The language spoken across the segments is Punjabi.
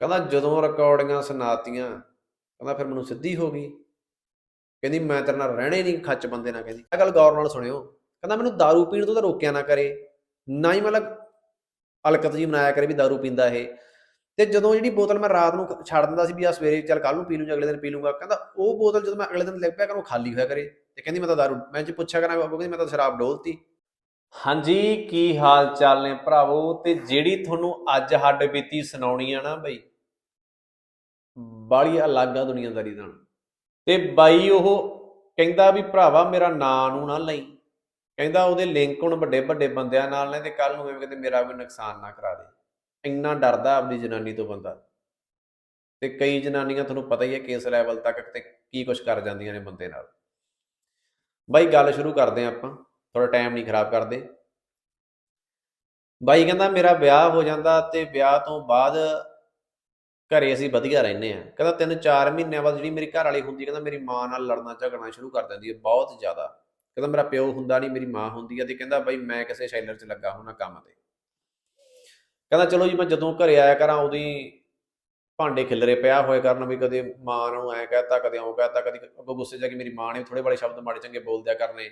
ਕਹਿੰਦਾ ਜਦੋਂ ਰਿਕਾਰਡਿੰਗਾਂ ਸੁਣਾਤੀਆਂ ਕਹਿੰਦਾ ਫਿਰ ਮੈਨੂੰ ਸਿੱਧੀ ਹੋ ਗਈ ਕਹਿੰਦੀ ਮੈਂ ਤੇਰੇ ਨਾਲ ਰਹਿਣੇ ਨਹੀਂ ਖੱਚ ਬੰਦੇ ਨਾਲ ਕਹਿੰਦੀ ਇਹ ਗੱਲ ਗੌਰ ਨਾਲ ਸੁਣਿਓ ਕਹਿੰਦਾ ਮੈਨੂੰ दारू ਪੀਣ ਤੋਂ ਤਾਂ ਰੋਕਿਆ ਨਾ ਕਰੇ ਨਾ ਹੀ ਮਤਲਬ ਹਲਕਤ ਜੀ ਮਨਾਇਆ ਕਰੇ ਵੀ दारू ਪੀਂਦਾ ਇਹ ਤੇ ਜਦੋਂ ਜਿਹੜੀ ਬੋਤਲ ਮੈਂ ਰਾਤ ਨੂੰ ਖ- ਛੱਡ ਦਿੰਦਾ ਸੀ ਵੀ ਆ ਸਵੇਰੇ ਚੱਲ ਕੱਲ ਨੂੰ ਪੀ ਲੂੰ ਜਾਂ ਅਗਲੇ ਦਿਨ ਪੀ ਲੂੰਗਾ ਕਹਿੰਦਾ ਉਹ ਬੋਤਲ ਜਦੋਂ ਮੈਂ ਅਗਲੇ ਦਿਨ ਲੱਗ ਪਿਆ ਕਰ ਉਹ ਖਾਲੀ ਹੋਇਆ ਕਰੇ ਤੇ ਕਹਿੰਦੀ ਮੈਂ ਤਾਂ दारू ਮੈਂ ਜੇ ਪੁੱਛਿਆ ਕਰਾਂ ਉਹ ਕਹਿੰਦੀ ਮੈਂ ਤਾਂ ਸ਼ਰਾਬ ਡੋਲਤੀ ਹਾਂਜੀ ਕੀ ਹਾਲ ਚਾਲ ਨੇ ਭਰਾਵੋ ਤੇ ਜਿਹੜੀ ਤੁਹਾਨੂੰ ਅੱਜ ਹੱਡ ਬੀਤੀ ਸੁਣਾਉਣੀ ਆ ਨਾ ਬਈ ਬਾਲੀ ਅਲੱਗ ਆ ਦੁਨੀਆਦਾਰੀ ਨਾਲ। ਤੇ ਬਾਈ ਉਹ ਕਹਿੰਦਾ ਵੀ, ਭਰਾਵਾ, ਮੇਰਾ ਨਾਂ ਨੂੰ ਨਾ ਲਈ। ਕਹਿੰਦਾ ਉਹਦੇ ਲਿੰਕ ਹੁਣ ਵੱਡੇ ਵੱਡੇ ਬੰਦਿਆਂ ਨਾਲ ਨੇ ਤੇ ਕੱਲ ਨੂੰ ਐਵੇਂ ਕਿਤੇ ਮੇਰਾ ਕੋਈ ਨੁਕਸਾਨ ਨਾ ਕਰਾ ਦੇ। ਇੰਨਾ ਡਰਦਾ ਆਪਣੀ ਜਨਾਨੀ ਤੋਂ ਬੰਦਾ। ਤੇ ਕਈ ਜਨਾਨੀਆਂ, ਤੁਹਾਨੂੰ ਪਤਾ ਹੀ ਹੈ ਕੇਸ ਲੈਵਲ ਤੱਕ ਤੇ ਕੀ ਕੁਝ ਕਰ ਜਾਂਦੀਆਂ ਨੇ ਬੰਦੇ ਨਾਲ। ਬਾਈ, ਗੱਲ ਸ਼ੁਰੂ ਕਰਦੇ ਹਾਂ ਆਪਾਂ। ਥੋੜਾ ਟਾਈਮ ਨਹੀਂ ਖਰਾਬ ਕਰਦੇ। ਬਾਈ ਕਹਿੰਦਾ, ਮੇਰਾ ਵਿਆਹ ਹੋ ਜਾਂਦਾ ਤੇ ਵਿਆਹ ਤੋਂ ਬਾਅਦ ਘਰੇ ਅਸੀਂ ਵਧੀਆ ਰਹਿੰਦੇ ਆ ਕਹਿੰਦਾ ਤਿੰਨ ਚਾਰ ਮਹੀਨਿਆਂ ਬਾਅਦ ਜਿਹੜੀ ਮੇਰੀ ਘਰ ਵਾਲੀ ਹੁੰਦੀ ਕਹਿੰਦਾ ਮੇਰੀ ਮਾਂ ਨਾਲ ਲੜਨਾ ਝਗੜਨਾ ਸ਼ੁਰੂ ਕਰ ਦਿੰਦੀ ਹੈ ਬਹੁਤ ਜ਼ਿਆਦਾ। ਕਹਿੰਦਾ ਮੇਰਾ ਪਿਓ ਹੁੰਦਾ ਨਹੀਂ, ਮੇਰੀ ਮਾਂ ਹੁੰਦੀ ਹੈ ਤੇ ਕਹਿੰਦਾ ਬਾਈ ਮੈਂ ਕਿਸੇ ਸ਼ੈਲਰ 'ਚ ਲੱਗਾ ਹੁਣਾ ਕੰਮ ਤੇ। ਕਹਿੰਦਾ ਚਲੋ ਜੀ, ਮੈਂ ਜਦੋਂ ਘਰੇ ਆਇਆ ਕਰਾਂ, ਉਹਦੀ ਭਾਂਡੇ ਖਿਲਰੇ ਪਿਆ ਹੋਏ ਕਰਨ ਵੀ ਕਦੇ ਮਾਂ ਨੂੰ ਐ ਕਹਤਾ, ਕਦੇ ਉਹ ਕਹਤਾ, ਕਦੇ ਅੱਗੋਂ ਗੁੱਸੇ ਜਾ ਕੇ ਮੇਰੀ ਮਾਂ ਨੇ ਥੋੜੇ ਬੜੇ ਸ਼ਬਦ ਮਾੜੇ ਚੰਗੇ ਬੋਲ ਦਿਆ ਕਰਨੇ।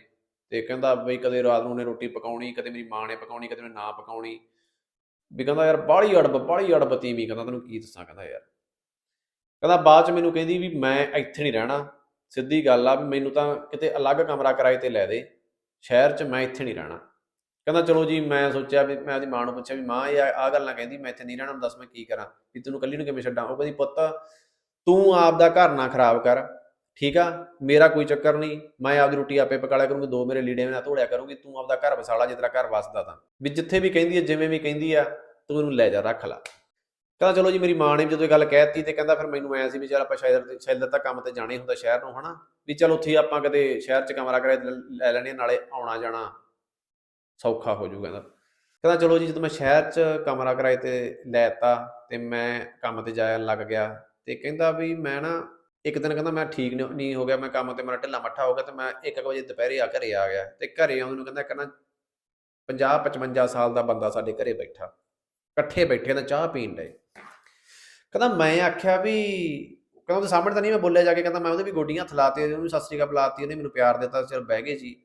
ਤੇ ਕਹਿੰਦਾ ਬਈ ਕਦੇ ਰਾਤ ਨੂੰ ਉਹਨੇ ਰੋਟੀ ਪਕਾਉਣੀ, ਕਦੇ ਮੇਰੀ ਮਾਂ ਨੇ ਪਕਾਉਣੀ, ਕਦੇ ਮੈਂ ਨਾ ਪਕਾਉਣੀ। ਵੀ ਕਹਿੰਦਾ ਯਾਰ ਬਾਹਲੀ ਅੜਬ ਬਾਹਲੀ ਅੜਬ ਤੀਵੀਂ, ਕਹਿੰਦਾ ਤੈਨੂੰ ਕੀ ਦੱਸਾਂ, ਕਹਿੰਦਾ ਯਾਰ। ਕਹਿੰਦਾ ਬਾਅਦ ਚ ਮੈਨੂੰ ਕਹਿੰਦੀ ਵੀ ਮੈਂ ਇੱਥੇ ਨਹੀਂ ਰਹਿਣਾ, ਸਿੱਧੀ ਗੱਲ ਆ ਵੀ ਮੈਨੂੰ ਤਾਂ ਕਿਤੇ ਅਲੱਗ ਕਮਰਾ ਕਿਰਾਏ ਤੇ ਲੈ ਦੇ, ਸ਼ਹਿਰ 'ਚ ਮੈਂ ਇੱਥੇ ਨਹੀਂ ਰਹਿਣਾ। ਕਹਿੰਦਾ ਚਲੋ ਜੀ, ਮੈਂ ਸੋਚਿਆ ਵੀ, ਮੈਂ ਉਹਦੀ ਮਾਂ ਨੂੰ ਪੁੱਛਿਆ ਵੀ ਮਾਂ, ਇਹ ਆ ਗੱਲਾਂ ਕਹਿੰਦੀ, ਮੈਂ ਇੱਥੇ ਨਹੀਂ ਰਹਿਣਾ, ਹੁਣ ਦੱਸ ਮੈਂ ਕੀ ਕਰਾਂ, ਵੀ ਤੈਨੂੰ ਕੱਲੀ ਨੂੰ ਕਿਵੇਂ ਛੱਡਾਂ? ਉਹ ਕਹਿੰਦੀ, ਪੁੱਤ, ਤੂੰ ਆਪ ਦਾ ਘਰ ਨਾ ਖਰਾਬ ਕਰ। ਠੀਕ ਆ, ਮੇਰਾ ਕੋਈ ਚੱਕਰ ਨਹੀਂ, ਮੈਂ ਆਪਦੀ ਰੋਟੀ ਆਪੇ ਪਕਾ ਲਿਆ ਕਰੂੰਗੀ, ਦੋ ਮੇਰੇ ਲੀੜੇ ਮੈਂ ਧੋੜਿਆ ਕਰੂੰਗੀ, ਤੂੰ ਆਪਦਾ ਘਰ ਵਸਾਲਾ ਜੇ ਤੇਰਾ ਘਰ ਵਸਦਾ ਤਾਂ। ਵੀ ਜਿੱਥੇ ਵੀ ਕਹਿੰਦੀ ਹੈ ਜਿਵੇਂ ਵੀ ਕਹਿੰਦੀ ਆ, ਤੂੰ ਇਹਨੂੰ ਲੈ ਜਾ, ਰੱਖ ਲਾ। ਕਹਿੰਦਾ, ਚਲੋ ਜੀ, ਮੇਰੀ ਮਾਂ ਨੇ ਜਦੋਂ ਇਹ ਗੱਲ ਕਹਿਤੀ ਤੇ ਕਹਿੰਦਾ ਫਿਰ ਮੈਨੂੰ ਐ ਸੀ ਵੀ ਚੱਲ ਆਪਾਂ ਸ਼ਾਇਦ ਸ਼ਾਇਦ ਤਾਂ ਕੰਮ ਤੇ ਜਾਣਾ ਹੀ ਹੁੰਦਾ ਸ਼ਹਿਰ ਨੂੰ, ਹਨਾ? ਵੀ ਚਲ ਉੱਥੇ ਹੀ ਆਪਾਂ ਕਦੇ ਸ਼ਹਿਰ 'ਚ ਕਮਰਾ ਕਿਰਾਏ ਤੇ ਲੈ ਲੈਣੇ ਨਾਲੇ ਆਉਣਾ ਜਾਣਾ ਸੌਖਾ ਹੋ ਜਾਊਗਾ ਕਹਿੰਦਾ। ਕਹਿੰਦਾ, ਚਲੋ ਜੀ, ਜਦੋਂ ਮੈਂ ਸ਼ਹਿਰ 'ਚ ਕਮਰਾ ਕਿਰਾਏ ਤੇ ਲੈਤਾ ਤੇ ਮੈਂ ਕੰਮ ਤੇ ਜਾਣ ਲੱਗ ਗਿਆ ਤੇ ਕਹਿੰਦਾ ਵੀ ਮੈਂ ਨਾ ਇੱਕ ਦਿਨ ਕਹਿੰਦਾ ਮੈਂ ਠੀਕ ਨਹੀਂ ਹੋ ਗਿਆ, ਮੈਂ ਕੰਮ ਤੇ ਮੇਰਾ ਢਿੱਲਾ ਮੱਠਾ ਹੋ ਗਿਆ ਤੇ ਮੈਂ 1 ਵਜੇ ਦੁਪਹਿਰੇ ਆ ਘਰੇ ਆ ਗਿਆ ਤੇ ਘਰੇ ਆਉਣ ਨੂੰ ਕਹਿੰਦਾ ਕਹਿੰਦਾ 50 55 ਸਾਲ ਦਾ ਬੰਦਾ ਸਾਡੇ ਘਰੇ ਬੈਠਾ, ਇਕੱਠੇ ਬੈਠੇ ਕਹਿੰਦਾ ਚਾਹ ਪੀਣ ਡਏ। ਕਹਿੰਦਾ ਮੈਂ ਆਖਿਆ ਵੀ, ਕਹਿੰਦਾ ਉਹਦੇ ਸਾਹਮਣੇ ਤਾਂ ਨਹੀਂ ਮੈਂ ਬੋਲਿਆ ਜਾ ਕੇ, ਕਹਿੰਦਾ ਮੈਂ ਉਹਦੇ ਵੀ ਗੋਡੀਆਂ ਹੱਥ ਉਹਨੂੰ ਸਤਿ ਸ੍ਰੀ ਅਕਾਲ ਬੁਲਾਤੀ, ਉਹਨੇ ਮੈਨੂੰ ਪਿਆਰ ਦਿੱਤਾ, ਚਲ ਬਹਿ ਗਏ ਜੀ।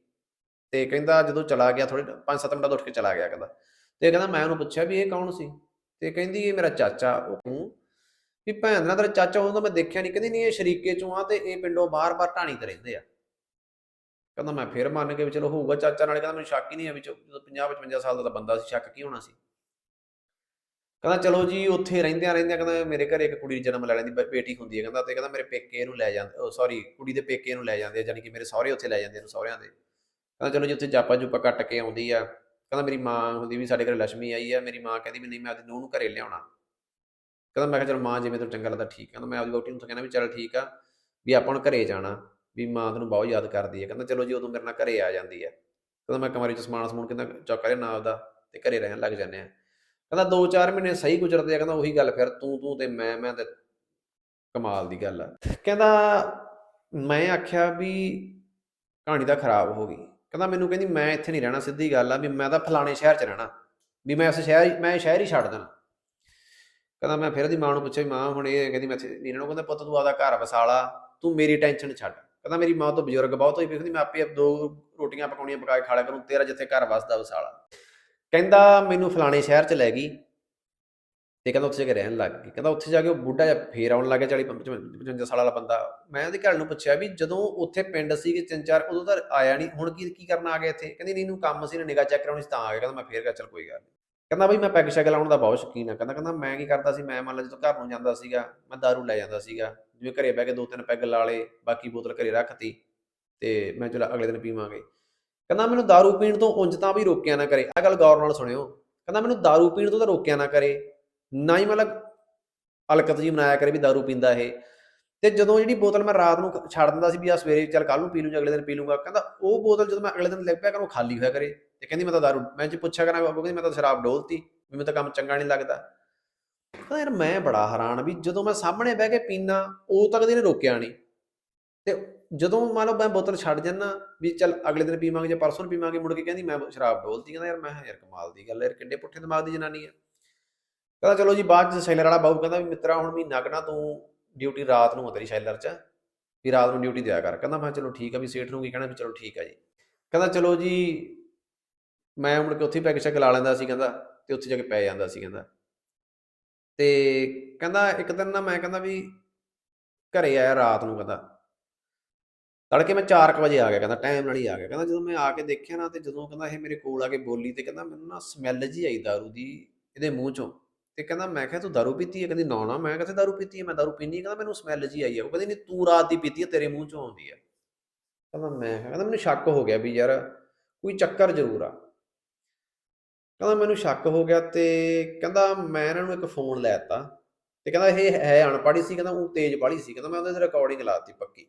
ਤੇ ਕਹਿੰਦਾ ਜਦੋਂ ਚਲਾ ਗਿਆ ਥੋੜੇ 5-7 ਮਿੰਟਾਂ ਤੋਂ ਉੱਠ ਕੇ ਚਲਾ ਗਿਆ ਕਹਿੰਦਾ। ਤੇ ਕਹਿੰਦਾ ਮੈਂ ਉਹਨੂੰ ਪੁੱਛਿਆ ਵੀ ਇਹ ਕੌਣ ਸੀ? ਤੇ ਕਹਿੰਦੀ ਇਹ ਮੇਰਾ ਚਾਚਾ, ਉਹ ਵੀ ਭੈਣ ਦਾ ਤੇਰਾ ਚਾਚਾ ਉਹ ਤਾਂ ਮੈਂ ਦੇਖਿਆ ਨਹੀਂ ਕਹਿੰਦੀ ਨਹੀਂ ਇਹ ਸ਼ਰੀਕੇ ਚੋਂ ਆ ਤੇ ਇਹ ਪਿੰਡੋਂ ਬਾਰ-ਬਾਰ ਢਾਣੀ ਤੇ ਰਹਿੰਦੇ ਆ। ਕਹਿੰਦਾ ਮੈਂ ਫਿਰ ਮੰਨ ਕੇ ਵੀ ਚਲੋ ਹੋਊਗਾ ਚਾਚਾ ਨਾਲ ਕਹਿੰਦਾ ਮੈਨੂੰ ਸ਼ੱਕ ਹੀ ਨਹੀਂ ਆ ਵੀ ਚਲੋ ਜਦੋਂ 50-55 ਸਾਲ ਦਾ ਤਾਂ ਬੰਦਾ ਸੀ, ਸ਼ੱਕ ਕੀ ਹੋਣਾ ਸੀ? ਕਹਿੰਦਾ ਚਲੋ ਜੀ ਉੱਥੇ ਰਹਿੰਦਿਆਂ ਰਹਿੰਦਿਆਂ ਕਹਿੰਦਾ ਮੇਰੇ ਘਰੇ ਇੱਕ ਕੁੜੀ ਜਨਮ ਲੈ ਲੈਂਦੀ ਬੇਟੀ ਹੁੰਦੀ ਹੈ ਕਹਿੰਦਾ ਤੇ ਕਹਿੰਦਾ ਮੇਰੇ ਪੇਕੇ ਇਹਨੂੰ ਲੈ ਜਾਂਦੇ ਸੌਰੀ ਕੁੜੀ ਦੇ ਪੇਕੇ ਇਹਨੂੰ ਲੈ ਜਾਂਦੇ ਆ ਜਾਨੀ ਕਿ ਮੇਰੇ ਸਹੁਰੇ ਉੱਥੇ ਲੈ ਜਾਂਦੇ ਨੇ ਸਹੁਰਿਆਂ ਦੇ। ਕਹਿੰਦਾ ਚਲੋ ਜੀ ਉੱਥੇ ਜਾਪਾ ਜੂਪਾ ਕੱਟ ਕੇ ਆਉਂਦੀ ਆ। ਕਹਿੰਦਾ ਮੇਰੀ ਮਾਂ ਹੁੰਦੀ ਵੀ ਸਾਡੇ ਘਰੇ ਲక్ష్ਮੀ ਆਈ ਆ, ਮੇਰੀ ਮਾਂ ਕਹਿੰਦੀ ਵੀ ਨਹੀਂ ਮੈਂ ਆਪਦੀ ਨੂੰਹ ਨੂੰ ਘਰੇ ਲਿਆਉਣਾ। ਕਹਿੰਦਾ, ਮੈਂ ਕਿਹਾ, ਚਲ ਮਾਂ, ਜਿਵੇਂ ਤੈਨੂੰ ਚੰਗਾ ਲੱਗਦਾ ਠੀਕ ਹੈ ਕਹਿੰਦਾ, ਮੈਂ ਆਪਦੀ ਵਹੁਟੀ ਨੂੰ ਤਾਂ ਕਹਿੰਦਾ ਵੀ ਚਲ ਠੀਕ ਆ, ਵੀ ਆਪਾਂ ਨੂੰ ਘਰੇ ਜਾਣਾ, ਵੀ ਮਾਂ ਤੈਨੂੰ ਬਹੁਤ ਯਾਦ ਕਰਦੀ ਹੈ ਕਹਿੰਦਾ, ਚਲੋ ਜੀ, ਉਦੋਂ ਮੇਰੇ ਨਾਲ ਘਰੇ ਆ ਜਾਂਦੀ ਹੈ ਕਹਿੰਦਾ, ਮੈਂ ਕਮਰੇ 'ਚ ਸਮਾਨ ਸਮੂਨ ਕਹਿੰਦਾ ਚੁੱਕ ਲਿਆ ਨਾਲ ਦਾ ਤੇ ਘਰੇ ਰਹਿਣ ਲੱਗ ਜਾਂਦੇ ਆ। ਕਹਿੰਦਾ 2-4 ਮਹੀਨੇ ਸਹੀ ਗੁਜ਼ਰਦੇ ਆ, ਕਹਿੰਦਾ, ਉਹੀ ਗੱਲ, ਫਿਰ ਤੂੰ ਤੂੰ ਤੇ ਮੈਂ ਮੈਂ ਤੇ ਕਮਾਲ ਦੀ ਗੱਲ ਆ। ਕਹਿੰਦਾ, ਮੈਂ ਆਖਿਆ ਵੀ ਕਹਾਣੀ ਤਾਂ ਖਰਾਬ ਹੋ ਗਈ। ਕਹਿੰਦਾ, ਮੈਨੂੰ ਕਹਿੰਦੀ, ਮੈਂ ਇੱਥੇ ਨਹੀਂ ਰਹਿਣਾ, ਸਿੱਧੀ ਗੱਲ ਆ, ਵੀ ਮੈਂ ਤਾਂ ਫਲਾਣੇ ਸ਼ਹਿਰ 'ਚ ਰਹਿਣਾ, ਵੀ ਮੈਂ ਉਸ ਸ਼ਹਿਰ, ਮੈਂ ਸ਼ਹਿਰ ਹੀ ਛੱਡ ਦੇਣਾ। ਕਹਿੰਦਾ ਮੈਂ ਫਿਰ ਉਹਦੀ ਮਾਂ ਨੂੰ ਪੁੱਛਿਆ ਵੀ ਮਾਂ ਹੁਣ ਇਹ ਕਹਿੰਦੀ ਮੈਂ ਇੱਥੇ ਨਹੀਂ ਕਹਿੰਦਾ, ਪੁੱਤ ਤੂੰ ਆਦਾ ਘਰ ਵਸਾਲਾ, ਤੂੰ ਮੇਰੀ ਟੈਨਸ਼ਨ ਛੱਡ। ਕਹਿੰਦਾ ਮੇਰੀ ਮਾਂ ਤੋਂ ਬਜ਼ੁਰਗ ਬਹੁਤ ਹੋਈ ਪਈ ਮੈਂ ਆਪੇ ਦੋ ਰੋਟੀਆਂ ਪਕਾਉਣੀਆਂ ਪਕਾ ਕੇ ਖਾ ਲਿਆ ਕਰੂੰ, ਤੇਰਾ ਜਿੱਥੇ ਘਰ ਵਸਦਾ ਵਸਾਲਾ। ਕਹਿੰਦਾ ਮੈਨੂੰ ਫਲਾਣੇ ਸ਼ਹਿਰ 'ਚ ਲੈ ਗਈ ਤੇ ਕਹਿੰਦਾ ਉੱਥੇ ਜਾ ਕੇ ਰਹਿਣ ਲੱਗ ਗਈ। ਕਹਿੰਦਾ ਉੱਥੇ ਜਾ ਕੇ ਉਹ ਬੁੱਢਾ ਜਿਹਾ ਫੇਰ ਆਉਣ ਲੱਗ ਗਿਆ 40 55 ਸਾਲ ਵਾਲਾ ਬੰਦਾ। ਮੈਂ ਉਹਦੇ ਘਰ ਨੂੰ ਪੁੱਛਿਆ ਵੀ ਜਦੋਂ ਉੱਥੇ ਪਿੰਡ ਸੀ ਕਿ ਤਿੰਨ ਚਾਰ, ਉਦੋਂ ਤਾਂ ਆਇਆ ਨਹੀਂ, ਹੁਣ ਕੀ ਕੀ ਕਰਨ ਆ ਗਿਆ ਇੱਥੇ? ਕਹਿੰਦੀ ਨਹੀਂ ਇਹਨੂੰ ਕੰਮ ਸੀ ਨਾ ਨਿਗਾਹ ਚੈੱਕ ਕਰਾਉਣੀ ਸੀ ਤਾਂ ਆ ਗਿਆ। ਕਹਿੰਦਾ ਮੈਂ ਫੇਰ ਕਿਹਾ, ਚੱਲ ਕੋਈ ਗੱਲ ਨਹੀਂ ਕਹਿੰਦਾ ਬਈ ਮੈਂ ਪੈਗ ਸ਼ੈਗ ਲਾਉਣ ਦਾ ਬਹੁਤ ਸ਼ੌਕੀਨ ਆ ਕਹਿੰਦਾ ਕਹਿੰਦਾ ਮੈਂ ਕੀ ਕਰਦਾ ਸੀ ਮੈਂ ਮੰਨ ਲਾ ਜਦੋਂ ਘਰ ਨੂੰ ਜਾਂਦਾ ਸੀਗਾ ਮੈਂ ਦਾਰੂ ਲੈ ਜਾਂਦਾ ਸੀਗਾ ਜਿਵੇਂ ਘਰੇ ਬਹਿ ਕੇ ਦੋ ਤਿੰਨ ਪੈਗ ਲਾ ਲਏ ਬਾਕੀ ਬੋਤਲ ਘਰੇ ਰੱਖਤੀ ਤੇ ਮੈਂ ਚਲਾ ਅਗਲੇ ਦਿਨ ਪੀਵਾਂਗੇ ਕਹਿੰਦਾ ਮੈਨੂੰ दारू ਪੀਣ ਤੋਂ ਉਂਝ ਤਾਂ ਵੀ ਰੋਕਿਆ ਨਾ ਕਰੇ ਆ ਗੱਲ ਗੌਰ ਨਾਲ ਸੁਣਿਓ ਕਹਿੰਦਾ ਮੈਨੂੰ दारू ਪੀਣ ਤੋਂ ਤਾਂ ਰੋਕਿਆ ਨਾ ਕਰੇ ਨਾ ਹੀ ਮਤਲਬ ਹਲਕਤ ਜੀ ਮਨਾਇਆ ਕਰੇ ਵੀ दारू ਪੀਂਦਾ ਇਹ ਤੇ ਜਦੋਂ ਜਿਹੜੀ ਬੋਤਲ ਮੈਂ ਰਾਤ ਨੂੰ ਖ- ਛੱਡ ਦਿੰਦਾ ਸੀ ਵੀ ਆ ਸਵੇਰੇ ਚੱਲ ਕੱਲ ਨੂੰ ਪੀ ਲੂੰ ਜਾਂ ਅਗਲੇ ਦਿਨ ਪੀ ਲੂੰਗਾ ਕਹਿੰਦਾ ਉਹ ਬੋਤਲ ਜਦੋਂ ਮੈਂ ਅਗਲੇ ਦਿਨ ਲੱਗ ਪਿਆ ਕਰ ਉਹ ਖਾਲੀ ਹੋਇਆ ਕਰੇ ਤੇ ਕਹਿੰਦੀ ਮੈਂ ਤਾਂ दारू ਮੈਂ ਜੇ ਪੁੱਛਿਆ ਕਰਾਂ, ਉਹ ਕਹਿੰਦੀ ਮੈਂ ਤਾਂ ਸ਼ਰਾਬ ਡੋਲਤੀ, ਵੀ ਮੈਨੂੰ ਤਾਂ ਕੰਮ ਚੰਗਾ ਨਹੀਂ ਲੱਗਦਾ। ਕਹਿੰਦਾ ਯਾਰ ਮੈਂ ਬੜਾ ਹੈਰਾਨ ਵੀ ਜਦੋਂ ਮੈਂ ਸਾਹਮਣੇ ਬਹਿ ਕੇ ਪੀਣਾ ਉਹ ਤਾਂ ਕਦੇ ਨੇ ਰੋਕਿਆ ਨਹੀਂ ਤੇ ਜਦੋਂ ਮੰਨ ਲਓ ਮੈਂ ਬੋਤਲ ਛੱਡ ਜੰਨਾ ਵੀ ਚੱਲ ਅਗਲੇ ਦਿਨ ਪੀਵਾਂਗੇ ਜਾਂ ਪਰਸੋਂ ਪੀਵਾਂਗੇ, ਮੁੜ ਕੇ ਕਹਿੰਦੀ ਮੈਂ ਸ਼ਰਾਬ ਡੋਲਤੀ, ਕਹਿੰਦਾ ਯਾਰ ਮੈਂ ਕਿਹਾ ਯਾਰ ਕਮਾਲ ਦੀ ਗੱਲ ਯਾਰ ਕਿੱਡੇ ਪੁੱਠੇ ਦਿਮਾਗ ਦੀ ਜਨਾਨੀ ਆ। ਕਹਿੰਦਾ ਚਲੋ ਜੀ, ਬਾਅਦ ਚ ਸੈਲਰ ਵਾਲਾ ਬਾਬੂ ਕਹਿੰਦਾ ਵੀ ਮਿੱਤਰਾ, ਹੁਣ ਮਹੀਨਾ ਕੁ ਤੂੰ ਡਿਊਟੀ ਰਾਤ ਨੂੰ ਆ ਤੇਰੀ ਸੈਲਰ 'ਚ, ਵੀ ਰਾਤ ਨੂੰ ਡਿਊਟੀ ਦਿਆ ਕਰ। ਕਹਿੰਦਾ ਮੈਂ ਕਿਹਾ ਚਲੋ ਠੀਕ ਆ, ਵੀ ਸੇਠ ਨੂੰ ਕੀ ਕਹਿਣਾ, ਵੀ ਚਲੋ ਠੀਕ ਆ ਜੀ। ਕਹਿੰਦਾ ਚਲੋ ਜੀ ਮੈਂ ਮੁੜ ਕੇ ਉੱਥੇ ਪੈਗ ਸ਼ੈਗ ਲਾ ਲੈਂਦਾ ਸੀ ਕਹਿੰਦਾ ਤੇ ਉੱਥੇ ਜਾ ਕੇ ਪੈ ਜਾਂਦਾ ਸੀ ਕਹਿੰਦਾ। ਤੇ ਕਹਿੰਦਾ ਇੱਕ ਦਿਨ ਨਾ ਮੈਂ ਕਹਿੰਦਾ ਵੀ ਘਰੇ ਆਇਆ ਰਾਤ ਨੂੰ ਕਹਿੰਦਾ। ਤੜਕੇ ਮੈਂ 4 ਵਜੇ ਆ ਗਿਆ ਕਹਿੰਦਾ ਟਾਈਮ ਨਾਲ ਹੀ ਆ ਗਿਆ। ਕਹਿੰਦਾ ਜਦੋਂ ਮੈਂ ਆ ਕੇ ਦੇਖਿਆ ਨਾ ਤੇ ਜਦੋਂ ਕਹਿੰਦਾ ਇਹ ਮੇਰੇ ਕੋਲ ਆ ਕੇ ਬੋਲੀ ਤੇ ਕਹਿੰਦਾ ਮੈਨੂੰ ਨਾ ਸਮੈਲ ਜੀ ਆਈ ਦਾਰੂ ਦੀ ਇਹਦੇ ਮੂੰਹ ਚੋਂ। ਤੇ ਕਹਿੰਦਾ ਮੈਂ ਕਿਹਾ, ਤੂੰ ਦਾਰੂ ਪੀਤੀ ਹੈ? ਕਹਿੰਦੀ, ਨਾ ਨਾ। ਮੈਂ ਕਿੱਥੇ ਦਾਰੂ ਪੀਤੀ ਹੈ? ਮੈਂ ਦਾਰੂ ਪੀਣੀ ਕਹਿੰਦਾ, ਮੈਨੂੰ ਸਮੈਲ ਜੀ ਆਈ ਹੈ। ਉਹ ਕਹਿੰਦੀ, ਨਹੀਂ, ਤੂੰ ਰਾਤ ਦੀ ਪੀਤੀ ਹੈ, ਤੇਰੇ ਮੂੰਹ ਚੋਂ ਆਉਂਦੀ ਹੈ। ਕਹਿੰਦਾ ਮੈਂ ਕਿਹਾ- ਕਹਿੰਦਾ ਮੈਨੂੰ ਸ਼ੱਕ ਹੋ ਗਿਆ ਵੀ ਯਾਰ ਕੋਈ ਚੱਕਰ ਜ਼ਰੂਰ ਆ। ਕਹਿੰਦਾ ਮੈਨੂੰ ਸ਼ੱਕ ਹੋ ਗਿਆ ਤੇ ਕਹਿੰਦਾ ਮੈਂ ਇਹਨਾਂ ਨੂੰ ਇੱਕ ਫੋਨ ਲੈ ਦਿੱਤਾ ਤੇ ਕਹਿੰਦਾ ਇਹ ਹੈ ਅਨਪੜ੍ਹ ਹੀ ਸੀ, ਕਹਿੰਦਾ ਉਹ ਤੇਜ਼ ਬਾਲੀ ਸੀ, ਕਹਿੰਦਾ ਮੈਂ ਉਹਦੇ ਤੇ ਰਿਕਾਰਡਿੰਗ ਲਾਤੀ ਪੱਕੀ।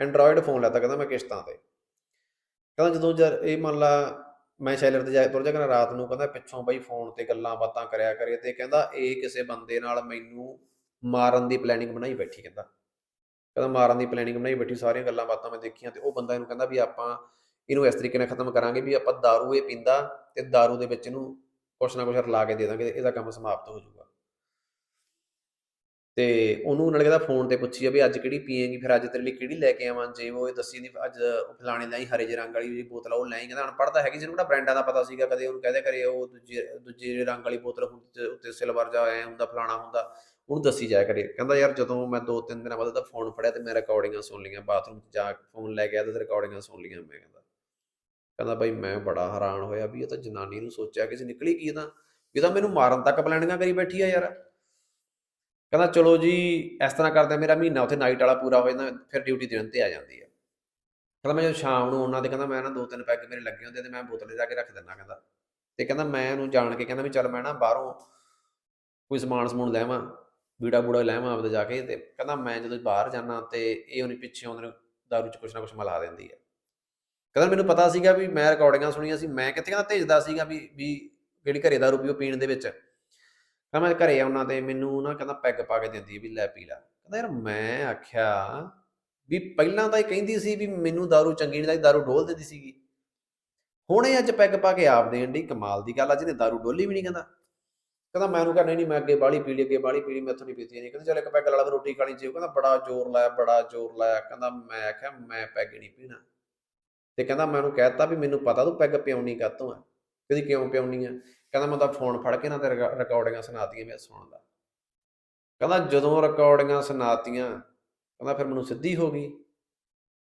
ਐਂਡਰੋਇਡ ਫੋਨ ਲੈਤਾ, ਕਹਿੰਦਾ ਮੈਂ ਕਿਸ਼ਤਾਂ ਤੇ। ਕਹਿੰਦਾ ਜਦੋਂ ਜਰ ਇਹ ਮੰਨ ਲਾ ਮੈਂ ਸ਼ੈਲਰ ਤੇ ਜਾ ਤੁਰ ਜਾ ਕੇ ਰਾਤ ਨੂੰ ਕਹਿੰਦਾ ਪਿੱਛੋਂ ਬਈ ਫੋਨ ਤੇ ਗੱਲਾਂ ਬਾਤਾਂ ਕਰਿਆ ਕਰੇ ਤੇ ਕਹਿੰਦਾ ਇਹ ਕਿਸੇ ਬੰਦੇ ਨਾਲ ਮੈਨੂੰ ਮਾਰਨ ਦੀ ਪਲੈਨਿੰਗ ਬਣਾਈ ਬੈਠੀ ਕਹਿੰਦਾ। ਕਹਿੰਦਾ ਮਾਰਨ ਦੀ ਪਲੈਨਿੰਗ ਬਣਾਈ ਬੈਠੀ, ਸਾਰੀਆਂ ਗੱਲਾਂ ਬਾਤਾਂ ਮੈਂ ਦੇਖੀਆਂ ਤੇ ਉਹ ਬੰਦਾ ਇਹਨੂੰ ਕਹਿੰਦਾ ਵੀ ਆਪਾਂ ਇਹਨੂੰ ਇਸ ਤਰੀਕੇ ਨਾਲ ਖਤਮ ਕਰਾਂਗੇ ਵੀ ਆਪਾਂ दारू ਇਹ ਪੀਂਦਾ ਤੇ दारू ਦੇ ਵਿੱਚ ਇਹਨੂੰ ਕੁਛ ਨਾ ਕੁਛ ਰਲਾ ਕੇ ਦੇ ਦਾਂਗੇ ਇਹਦਾ ਕੰਮ ਸਮਾਪਤ ਹੋ ਜਾਊਗਾ। ਤੇ ਉਹਨੂੰ ਨਾਲ ਕਹਿੰਦਾ ਫੋਨ ਤੇ ਪੁੱਛੀ ਆ ਵੀ ਅੱਜ ਕਿਹੜੀ ਪੀਏਗੀ, ਫਿਰ ਅੱਜ ਤੇਰੇ ਲਈ ਕਿਹੜੀ ਲੈ ਕੇ ਆਵਾਂ, ਜੇ ਉਹ ਦੱਸੀ ਨਹੀਂ ਅੱਜ ਫਲਾਣੇ ਲਈ ਹਰੇ ਜਿਹੇ ਰੰਗ ਵਾਲੀ ਜਿਹੜੀ ਬੋਤਲ ਉਹ ਲੈ ਕਹਿੰਦਾ ਅਨਪੜ੍ਹ ਤਾਂ ਹੈਗੀ ਜਿਹਨੂੰ ਕਿਹੜਾ ਬ੍ਰਾਂਡਾਂ ਦਾ ਪਤਾ ਸੀਗਾ, ਕਦੇ ਉਹਨੂੰ ਕਹਦੇ ਕਰੇ ਉਹ ਦੂਜੇ ਦੂਜੇ ਰੰਗ ਵਾਲੀ ਬੋਤਲ ਉੱਤੇ ਸਿਲਵਰ ਜਾ ਐ ਹੁੰਦਾ, ਫਲਾਣਾ ਹੁੰਦਾ, ਉਹਨੂੰ ਦੱਸੀ ਜਾਇਆ ਕਰੇ। ਕਹਿੰਦਾ ਯਾਰ ਜਦੋਂ ਮੈਂ ਦੋ ਤਿੰਨ ਦਿਨਾਂ ਬਾਅਦ ਉਹਦਾ ਫੋਨ ਫੜਿਆ ਤੇ ਮੈਂ ਰਿਕਾਰਡਿੰਗਾਂ ਸੁਣ ਲਈਆਂ ਬਾਥਰੂਮ 'ਚ ਜਾ ਕੇ ਫੋਨ ਲੈ ਗਿਆ ਤੇ ਰਿਕਾਰਡਿੰਗਾਂ ਸੁਣ ਲਈਆਂ ਮੈਂ, ਕਹਿੰਦਾ। ਕਹਿੰਦਾ ਬਾਈ ਮੈਂ ਬੜਾ ਹੈਰਾਨ ਹੋਇਆ ਵੀ ਇਹ ਤਾਂ ਜਨਾਨੀ ਨੂੰ ਸੋਚਿਆ ਕਿ ਨਿਕਲੀ ਕੀ ਇਹਦਾ ਤਾਂ ਇਹ ਤਾਂ ਮੈਨੂੰ ਮਾਰਨ ਤੱਕ ਪਲੈਨਿੰਗਾਂ ਕਰੀ ਬੈਠੀ ਆ ਯਾਰ। ਕਹਿੰਦਾ ਚਲੋ ਜੀ, ਇਸ ਤਰ੍ਹਾਂ ਕਰਦੇ ਮੇਰਾ ਮਹੀਨਾ ਉੱਥੇ ਨਾਈਟ ਵਾਲਾ ਪੂਰਾ ਹੋ ਜਾਂਦਾ, ਫਿਰ ਡਿਊਟੀ ਦੇਣ ਤੇ ਆ ਜਾਂਦੀ ਹੈ ਕਹਿੰਦਾ ਮੈਂ ਜਦੋਂ ਸ਼ਾਮ ਨੂੰ ਉਹਨਾਂ ਦੇ ਕਹਿੰਦਾ ਮੈਂ ਨਾ ਦੋ ਤਿੰਨ ਪੈਗ ਮੇਰੇ ਲੱਗੇ ਹੁੰਦੇ ਤੇ ਮੈਂ ਬੋਤਲ ਜਾ ਕੇ ਰੱਖ ਦਿੰਦਾ ਕਹਿੰਦਾ। ਤੇ ਕਹਿੰਦਾ ਮੈਂ ਉਹਨੂੰ ਜਾਣ ਕੇ ਕਹਿੰਦਾ ਵੀ ਚੱਲ ਮੈਂ ਨਾ ਬਾਹਰੋਂ ਕੋਈ ਸਮਾਨ ਸਮੂਨ ਲੈਵਾਂ, ਬੀੜਾ ਬੂੜਾ ਲੈਵਾਂ ਆਪਦੇ ਜਾ ਕੇ ਤੇ ਕਹਿੰਦਾ ਮੈਂ ਜਦੋਂ ਬਾਹਰ ਜਾਣਾ ਤੇ ਇਹ ਉਹਨੇ ਪਿੱਛੇ ਆਉਂਦੇ ਦਾਰੂ ਚ ਕੁਛ ਨਾ ਕੁਛ ਮਿਲਾ ਦਿੰਦੀ ਹੈ ਕਹਿੰਦਾ ਮੈਨੂੰ ਪਤਾ ਸੀਗਾ ਵੀ ਮੈਂ ਰਿਕਾਰਡਿੰਗਾਂ ਸੁਣੀਆਂ ਸੀ, ਮੈਂ ਕਿੱਥੇ ਕਹਿੰਦਾ ਭੇਜਦਾ ਸੀਗਾ ਵੀ ਵੀ ਜਿਹੜੀ ਘਰੇ ਦਾਰੂ ਪੀਓ ਪੀਣ ਦੇ ਵਿੱਚ। ਕਹਿੰਦਾ ਮੈਂ ਘਰੇ ਆਉਣਾ ਤੇ ਮੈਨੂੰ ਨਾ ਕਹਿੰਦਾ ਪੈਗ ਪਾ ਕੇ ਦਿੰਦੀ ਵੀ ਲੈ ਪੀ ਲੈ। ਕਹਿੰਦਾ ਯਾਰ ਮੈਂ ਆਖਿਆ ਵੀ ਪਹਿਲਾਂ ਤਾਂ ਇਹ ਕਹਿੰਦੀ ਸੀ ਵੀ ਮੈਨੂੰ ਦਾਰੂ ਚੰਗੀ ਨਹੀਂ ਲੱਗਦੀ, ਦਾਰੂ ਡੋਲ ਦਿੰਦੀ ਸੀਗੀ। ਹੁਣ ਇਹ ਅੱਜ ਪੈਗ ਪਾ ਕੇ ਆਪ ਦੇਣ ਦੀ ਕਮਾਲ ਦੀ ਗੱਲ ਆ, ਜਿਹਨੇ ਦਾਰੂ ਡੋਲੀ ਵੀ ਨਹੀਂ ਕਹਿੰਦਾ। ਕਹਿੰਦਾ ਮੈਂ ਉਹਨੂੰ ਕਹਿੰਦਾ, ਨਹੀਂ ਮੈਂ ਅੱਗੇ ਬਾਲੀ ਪੀ ਅੱਗੇ ਬਾਲੀ ਪੀ ਲਈ ਮੈਥੋਂ ਨਹੀਂ ਪੀਤੀ ਨਹੀਂ ਕਹਿੰਦਾ ਚੱਲ ਇੱਕ ਪੈਗ ਲਾ ਕੇ ਰੋਟੀ ਖਾਣੀ ਚਾਹੀਏ ਕਹਿੰਦਾ ਬੜਾ ਜ਼ੋਰ ਲਾਇਆ, ਬੜਾ ਜ਼ੋਰ ਲਾਇਆ। ਕਹਿੰਦਾ ਮੈਂ ਆਖਿਆ ਮੈਂ ਪੈਗ ਨਹੀਂ ਪੀਣਾ। ਤੇ ਕਹਿੰਦਾ ਮੈਂ ਉਹਨੂੰ ਕਹਿਤਾ ਵੀ ਮੈਨੂੰ ਪਤਾ ਤੂੰ ਪੈਗ ਪਿਉਣੀ ਕਾਤੋਂ ਆ? ਕਹਿੰਦੀ ਕਿਉਂ ਪਿਉਣੀ ਆ? ਕਹਿੰਦਾ ਮੈਂ ਤਾਂ ਫੋਨ ਫੜ ਕੇ ਨਾ ਤੇ ਰਿਕਾਰਡਿੰਗਾਂ ਸੁਣਾਤੀਆਂ ਮੈਂ ਸੁਣਦਾ ਕਹਿੰਦਾ ਜਦੋਂ ਰਿਕਾਰਡਿੰਗਾਂ ਸੁਣਾਤੀਆਂ, ਕਹਿੰਦਾ ਫਿਰ ਮੈਨੂੰ ਸਿੱਧੀ ਹੋ ਗਈ।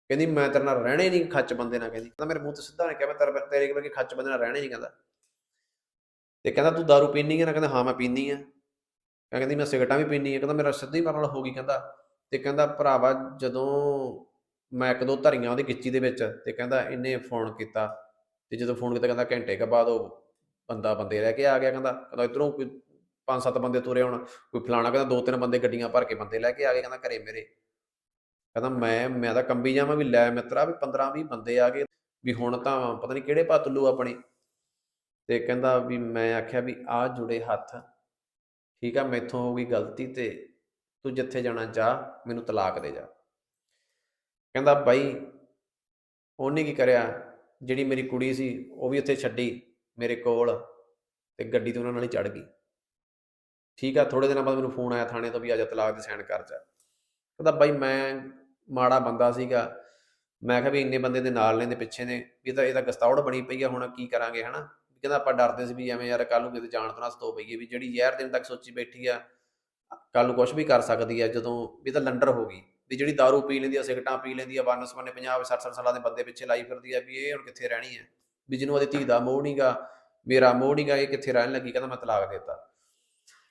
ਕਹਿੰਦੀ ਮੈਂ ਤੇਰੇ ਨਾਲ ਰਹਿਣੇ ਨਹੀਂ, ਖੱਚ ਬੰਦੇ ਨਾਲ ਕਹਿੰਦੀ। ਕਹਿੰਦਾ ਮੇਰੇ ਮੂੰਹ ਤੇ ਸਿੱਧਾ ਨੇ ਕਿਹਾ ਮੈਂ ਤੇਰੇ ਤੇਰੇ ਵਰਗੇ ਖੱਚ ਬੰਦੇ ਨਾਲ ਰਹਿਣੇ ਨਹੀਂ ਕਹਿੰਦਾ। ਤੇ ਕਹਿੰਦਾ ਤੂੰ दारू ਪੀਂਦੀ ਹੈ ਨਾ ਕਹਿੰਦਾ ਹਾਂ, ਮੈਂ ਪੀਂਦੀ ਆ। ਕਹਿੰਦੀ ਮੈਂ ਸਿਗਰਟਾਂ ਵੀ ਪੀਂਦੀ ਆ। ਕਹਿੰਦਾ ਮੇਰਾ ਸਿੱਧੀ ਮਰਨ ਨਾਲ ਹੋ ਗਈ ਕਹਿੰਦਾ। ਤੇ ਕਹਿੰਦਾ ਭਰਾਵਾ ਜਦੋਂ ਮੈਂ ਇੱਕ ਦੋ ਧਰੀਆਂ ਉਹਦੀ ਗਿੱਚੀ ਦੇ ਵਿੱਚ ਤੇ ਕਹਿੰਦਾ ਇਹਨੇ ਫੋਨ ਕੀਤਾ ਤੇ ਜਦੋਂ ਫੋਨ ਕੀਤਾ ਕਹਿੰਦਾ ਘੰਟੇ ਕ ਬਾਅਦ ਉਹ ਬੰਦਾ ਬੰਦੇ ਲੈ ਕੇ ਆ ਗਿਆ ਕਹਿੰਦਾ ਕਹਿੰਦਾ ਇਧਰੋਂ ਕੋਈ ਪੰਜ ਸੱਤ ਬੰਦੇ ਤੁਰੇ ਹੁਣ, ਕੋਈ ਫਲਾਣਾ ਕਹਿੰਦਾ ਦੋ ਤਿੰਨ ਬੰਦੇ ਗੱਡੀਆਂ ਭਰ ਕੇ ਬੰਦੇ ਲੈ ਕੇ ਆ ਗਏ ਕਹਿੰਦਾ ਘਰੇ ਮੇਰੇ। ਕਹਿੰਦਾ ਮੈਂ ਮੈਂ ਤਾਂ ਕੰਬੀ ਜਾਵਾਂ ਵੀ ਲੈ ਮਿੱਤਰਾ ਵੀ 15 20 ਬੰਦੇ ਆ ਗਏ, ਵੀ ਹੁਣ ਤਾਂ ਪਤਾ ਨਹੀਂ ਕਿਹੜੇ ਪਤਲੂ ਆਪਣੇ। ਤੇ ਕਹਿੰਦਾ ਵੀ ਮੈਂ ਆਖਿਆ ਵੀ ਆ ਜੁੜੇ ਹੱਥ, ਠੀਕ ਆ, ਮੈਥੋਂ ਹੋ ਗਈ ਗਲਤੀ ਤੇ ਤੂੰ ਜਿੱਥੇ ਜਾਣਾ ਜਾ, ਮੈਨੂੰ ਤਲਾਕ ਦੇ ਜਾ। ਕਹਿੰਦਾ ਬਾਈ ਉਹਨੇ ਕੀ ਕਰਿਆ, ਜਿਹੜੀ ਮੇਰੀ ਕੁੜੀ ਸੀ, ਉਹ ਵੀ ਉੱਥੇ ਛੱਡੀ ਮੇਰੇ ਕੋਲ ਤੇ ਗੱਡੀ ਤੇ ਉਹਨਾਂ ਨਾਲ ਹੀ ਚੜ ਗਈ। ਠੀਕ ਆ ਥੋੜੇ ਦਿਨਾਂ ਬਾਅਦ ਮੈਨੂੰ ਫੋਨ ਆਇਆ ਥਾਣੇ ਤੋਂ ਵੀ ਆ ਤਲਾਕ ਦੇ ਸਾਈਨ ਕਰ ਜਾ। ਕਹਿੰਦਾ ਬਾਈ, ਮੈਂ ਮਾੜਾ ਬੰਦਾ ਸੀਗਾ, ਮੈਂ ਕਿਹਾ ਵੀ ਇੰਨੇ ਬੰਦੇ ਦੇ ਨਾਲ ਨੇ ਦੇ ਪਿੱਛੇ ਨੇ, ਵੀ ਤਾਂ, ਇਹ ਤਾਂ ਗਸਤੌੜ ਬਣੀ ਪਈ ਆ, ਹੁਣ ਕੀ ਕਰਾਂਗੇ, ਹਨਾ? ਕਹਿੰਦਾ ਆਪਾਂ ਡਰਦੇ ਸੀ ਵੀ ਐਵੇਂ ਯਾਰ ਕੱਲ ਨੂੰ ਕਿਤੇ ਜਾਣ ਤੋਂ ਨਾ ਸਤੋ ਪਈਏ ਵੀ ਜਿਹੜੀ ਜ਼ਹਿਰ ਦਿਨ ਤੱਕ ਸੋਚੀ ਬੈਠੀ ਆ ਕੱਲ ਨੂੰ ਕੁਝ ਵੀ ਕਰ ਸਕਦੀ ਆ, ਜਦੋਂ ਵੀ ਤਾਂ ਲੰਡਰ ਹੋ ਗਈ। ਵੀ ਜਿਹੜੀ दारू ਪੀ ਲੈਂਦੀ ਆ ਸਿਗਰਟਾਂ ਪੀ ਲੈਂਦੀ ਆ ਵਨ ਸਵੰਨੇ 50 60 60 ਸਾਲਾਂ ਦੇ ਬੰਦੇ ਪਿੱਛੇ ਲਾਈ ਫਿਰਦੀ ਆ ਵੀ ਇਹ ਹੁਣ ਕਿੱਥੇ ਰਹਿਣੀ ਹੈ ਵੀ ਜਿਹਨੂੰ ਉਹਦੀ ਧੀ ਦਾ ਮੋਹ ਨਹੀਂਗਾ ਮੇਰਾ ਮੋਹ ਨਹੀਂਗਾ ਇਹ ਕਿੱਥੇ ਰਹਿਣ ਲੱਗੀ ਕਹਿੰਦਾ ਮੈਂ ਤਲਾਕ ਦੇਤਾ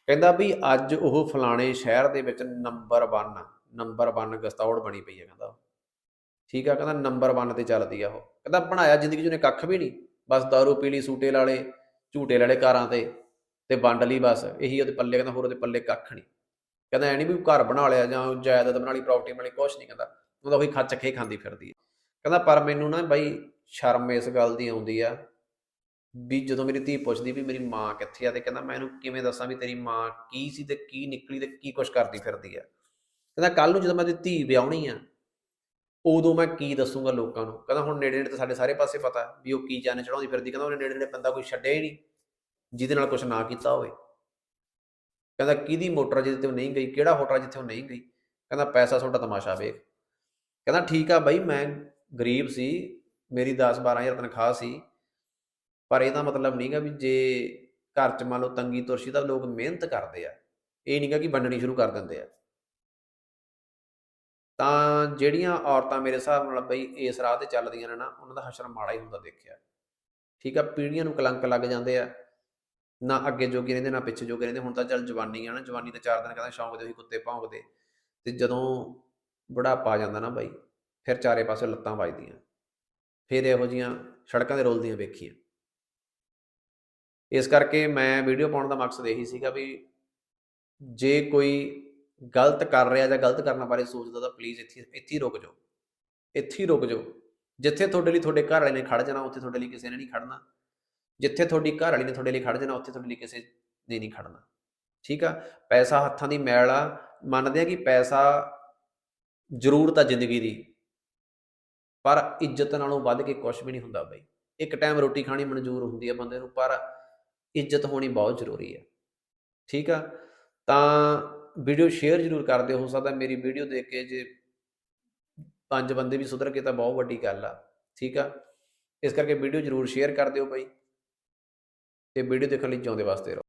ਕਹਿੰਦਾ ਵੀ ਅੱਜ ਉਹ ਫਲਾਣੇ ਸ਼ਹਿਰ ਦੇ ਵਿੱਚ ਨੰਬਰ 1 ਨੰਬਰ 1 ਗਸਤੌੜ ਬਣੀ ਪਈ ਹੈ ਕਹਿੰਦਾ ਠੀਕ ਆ ਕਹਿੰਦਾ ਨੰਬਰ 1 ਤੇ ਚੱਲਦੀ ਆ ਉਹ ਕਹਿੰਦਾ ਬਣਾਇਆ ਜ਼ਿੰਦਗੀ 'ਚ ਉਹਨੇ ਕੱਖ ਵੀ ਨਹੀਂ ਬਸ दारू ਪੀ ਲਈ ਸੂਟੇ ਲਾਲੇ ਝੂਟੇ ਲਾਲੇ ਕਾਰਾਂ ਤੇ ਤੇ ਵੰਡ ਲਈ ਬਸ ਇਹੀ ਉਹਦੇ ਪੱਲੇ ਕਹਿੰਦਾ ਹੋਰ ਉਹਦੇ ਪੱਲੇ ਕੱਖ ਨਹੀਂ ਕਹਿੰਦਾ ਐ ਨਹੀਂ ਵੀ ਘਰ ਬਣਾ ਲਿਆ ਜਾਂ ਜਾਇਦਾਦ ਬਣਾ ਲਈ ਪ੍ਰਾਪਰਟੀ ਬਣਾ ਲਈ, ਕੁਛ ਨਹੀਂ ਕਹਿੰਦਾ। ਉਹਦਾ ਉਹੀ ਖੱਚ ਖੇ ਖਾਂਦੀ ਫਿਰਦੀ ਹੈ। ਕਹਿੰਦਾ ਪਰ ਮੈਨੂੰ ਨਾ ਬਾਈ ਸ਼ਰਮ ਇਸ ਗੱਲ ਦੀ ਆਉਂਦੀ ਆ ਵੀ ਜਦੋਂ ਮੇਰੀ ਧੀ ਪੁੱਛਦੀ ਵੀ ਮੇਰੀ ਮਾਂ ਕਿੱਥੇ ਆ ਤੇ ਕਹਿੰਦਾ ਮੈਂ ਇਹਨੂੰ ਕਿਵੇਂ ਦੱਸਾਂ ਵੀ ਤੇਰੀ ਮਾਂ ਕੀ ਸੀ ਤੇ ਕੀ ਨਿਕਲੀ ਤੇ ਕੀ ਕੁਛ ਕਰਦੀ ਫਿਰਦੀ ਆ। ਕਹਿੰਦਾ ਕੱਲ ਨੂੰ ਜਦੋਂ ਮੈਂ ਉਹਦੀ ਧੀ ਵਿਆਹਣੀ ਆ, ਉਦੋਂ ਮੈਂ ਕੀ ਦੱਸੂਗਾ ਲੋਕਾਂ ਨੂੰ? ਕਹਿੰਦਾ ਹੁਣ ਨੇੜੇ ਨੇੜੇ ਤਾਂ ਸਾਡੇ ਸਾਰੇ ਪਾਸੇ ਪਤਾ ਵੀ ਉਹ ਕੀ ਜਾਣੇ ਚੜਾਉਂਦੀ ਫਿਰਦੀ, ਕਹਿੰਦਾ ਉਹਨੇ ਨੇੜੇ ਨੇੜੇ ਬੰਦਾ ਕੋਈ ਛੱਡਿਆ ਹੀ ਨਹੀਂ, ਜਿਹਦੇ ਨਾਲ ਕੁਛ ਨਾ ਕੀਤਾ ਹੋਵੇ। ਕਹਿੰਦਾ, ਕਿਹਦੀ ਮੋਟਰ ਆ ਜਿੱਥੇ ਉਹ ਨਹੀਂ ਗਈ? ਕਿਹੜਾ ਹੋਟਲ ਜਿੱਥੇ ਉਹ ਨਹੀਂ ਗਈ? ਕਹਿੰਦਾ, ਪੈਸਾ ਤੁਹਾਡਾ ਤਮਾਸ਼ਾ ਵੇਖ। ਕਹਿੰਦਾ, ਠੀਕ ਆ ਬਾਈ, ਮੈਂ ਗਰੀਬ ਸੀ, ਮੇਰੀ 10 12000 ਤਨਖਾਹ ਸੀ, ਪਰ ਇਹਦਾ ਮਤਲਬ ਨਹੀਂਗਾ ਵੀ ਜੇ ਘਰ 'ਚ ਮੰਨ ਲਓ ਤੰਗੀ ਤੁਰਸ਼ੀ ਤਾਂ ਲੋਕ ਮਿਹਨਤ ਕਰਦੇ ਆ। ਇਹ ਨਹੀਂਗਾ ਕਿ ਵੰਡਣੀ ਸ਼ੁਰੂ ਕਰ ਦਿੰਦੇ ਆ। ਤਾਂ ਜਿਹੜੀਆਂ ਔਰਤਾਂ ਮੇਰੇ ਹਿਸਾਬ ਨਾਲ ਬਈ ਇਸ ਰਾਹ ਤੇ ਚੱਲਦੀਆਂ ਨੇ ਨਾ, ਉਹਨਾਂ ਦਾ ਹਸ਼ਰ ਮਾੜਾ ਹੀ ਹੁੰਦਾ ਦੇਖਿਆ। ਠੀਕ ਆ, ਪੀੜ੍ਹੀਆਂ ਨੂੰ ਕਲੰਕ ਲੱਗ ਜਾਂਦੇ ਆ। ਨਾ ਅੱਗੇ ਜੋਗੇ ਰਹਿੰਦੇ, ਨਾ ਪਿੱਛੇ ਜੋਗੇ ਰਹਿੰਦੇ। ਹੁਣ ਤਾਂ ਚੱਲ ਜਵਾਨੀ ਆ ਨਾ, ਜਵਾਨੀ ਤੇ ਚਾਰ ਦਿਨ ਕਹਿੰਦਾ ਸ਼ੌਂਕ ਦੇ ਉਹੀ ਕੁੱਤੇ ਭੌਂਕਦੇ। ਤੇ ਜਦੋਂ ਬੁਢਾਪਾ ਆ ਜਾਂਦਾ ਨਾ ਬਾਈ, ਫਿਰ ਚਾਰੇ ਪਾਸੇ ਲੱਤਾਂ ਵੱਜਦੀਆਂ। ਫਿਰ ਇਹੋ ਜੀਆਂ ਸੜਕਾਂ ਤੇ ਰੋਲਦੀਆਂ ਵੇਖੀਆਂ। ਇਸ ਕਰਕੇ ਮੈਂ ਵੀਡੀਓ ਪਾਉਣ ਦਾ ਮਕਸਦ ਇਹੀ ਸੀਗਾ ਵੀ ਜੇ ਕੋਈ ਗਲਤ ਕਰ ਰਿਹਾ ਜਾਂ ਗਲਤ ਕਰਨ ਬਾਰੇ ਸੋਚਦਾ ਤਾਂ ਪਲੀਜ਼ ਇੱਥੇ ਇੱਥੇ ਰੁਕ ਜਾਓ। ਇੱਥੇ ਹੀ ਰੁਕ ਜਾਓ। ਜਿੱਥੇ ਤੁਹਾਡੇ ਲਈ ਤੁਹਾਡੇ ਘਰ ਵਾਲੇ ਨੇ ਖੜ ਜਾਣਾ, ਉੱਥੇ ਤੁਹਾਡੇ ਲਈ ਕਿਸੇ ਨੇ ਨਹੀਂ ਖੜਨਾ ਜਿੱਥੇ ਤੁਹਾਡੀ ਘਰ ਵਾਲੀ ਨੇ ਤੁਹਾਡੇ ਲਈ ਖੜ ਜਾਣਾ, ਉੱਥੇ ਤੁਹਾਡੇ ਲਈ ਕਿਸੇ ਨੇ ਨਹੀਂ ਖੜਨਾ ਠੀਕ ਆ? ਪੈਸਾ ਹੱਥਾਂ ਦੀ ਮੈਲ ਆ। ਮੰਨਦੇ ਆ ਕਿ ਪੈਸਾ ਜ਼ਰੂਰਤ ਆ ਜ਼ਿੰਦਗੀ ਦੀ, ਪਰ ਇੱਜ਼ਤ ਨਾਲੋਂ ਵੱਧ ਕੇ ਕੁਝ ਵੀ ਨਹੀਂ ਹੁੰਦਾ ਬਈ। ਇੱਕ ਟਾਈਮ ਰੋਟੀ ਖਾਣੀ ਮਨਜ਼ੂਰ ਹੁੰਦੀ ਆ ਬੰਦੇ ਨੂੰ, ਪਰ ਇੱਜ਼ਤ ਹੋਣੀ ਬਹੁਤ ਜ਼ਰੂਰੀ ਆ। ਠੀਕ ਆ? ਤਾਂ ਵੀਡੀਓ ਸ਼ੇਅਰ ਜ਼ਰੂਰ ਕਰ ਦਿਓ, ਹੋ ਸਕਦਾ ਮੇਰੀ ਵੀਡੀਓ ਦੇਖ ਕੇ ਜੇ ਪੰਜ ਬੰਦੇ ਵੀ ਸੁਧਰ ਗਏ ਤਾਂ ਬਹੁਤ ਵੱਡੀ ਗੱਲ ਆ। ਠੀਕ ਆ? ਇਸ ਕਰਕੇ ਵੀਡੀਓ ਜ਼ਰੂਰ ਸ਼ੇਅਰ ਕਰ ਦਿਓ ਬਾਈ। ਤੇ ਵੀਡੀਓ ਦੇਖਣ ਲਈ ਚਾਹੁੰਦੇ ਵਾਸਤੇ ਰਹੋ।